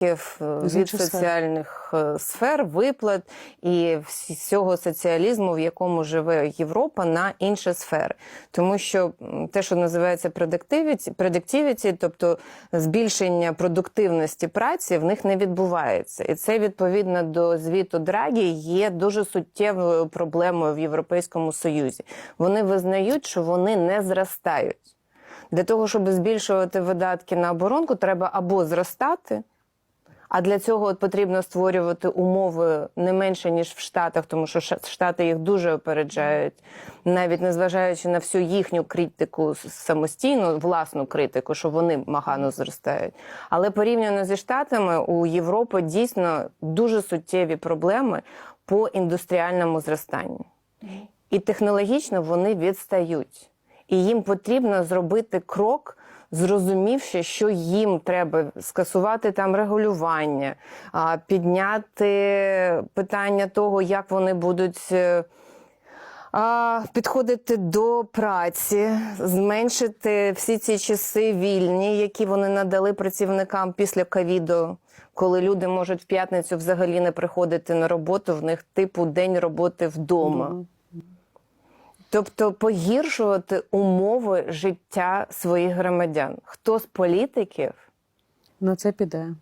З від соціальних е, сфер, виплат і всього соціалізму, в якому живе Європа, на інші сфери. Тому що те, що називається predictivity, тобто збільшення продуктивності праці, в них не відбувається. І це відповідно до звіту Драгі є дуже суттєвою проблемою в Європейському Союзі. Вони визнають, що вони не зростають. Для того, щоб збільшувати видатки на оборонку, треба або зростати. А для цього от потрібно створювати умови не менше ніж в Штатах, тому що Штати їх дуже опереджають, навіть незважаючи на всю їхню критику самостійну, власну критику, що вони магано зростають. Але порівняно зі Штатами у Європи дійсно дуже суттєві проблеми по індустріальному зростанню. І технологічно вони відстають. І їм потрібно зробити крок, зрозумівши, що їм треба скасувати там регулювання, підняти питання того, як вони будуть. е, Підходити до праці, зменшити всі ці часи вільні, які вони надали працівникам після ковіду, коли люди можуть в п'ятницю взагалі не приходити на роботу, в них типу день роботи вдома. Тобто погіршувати умови життя своїх громадян. Хто з політиків На це піде.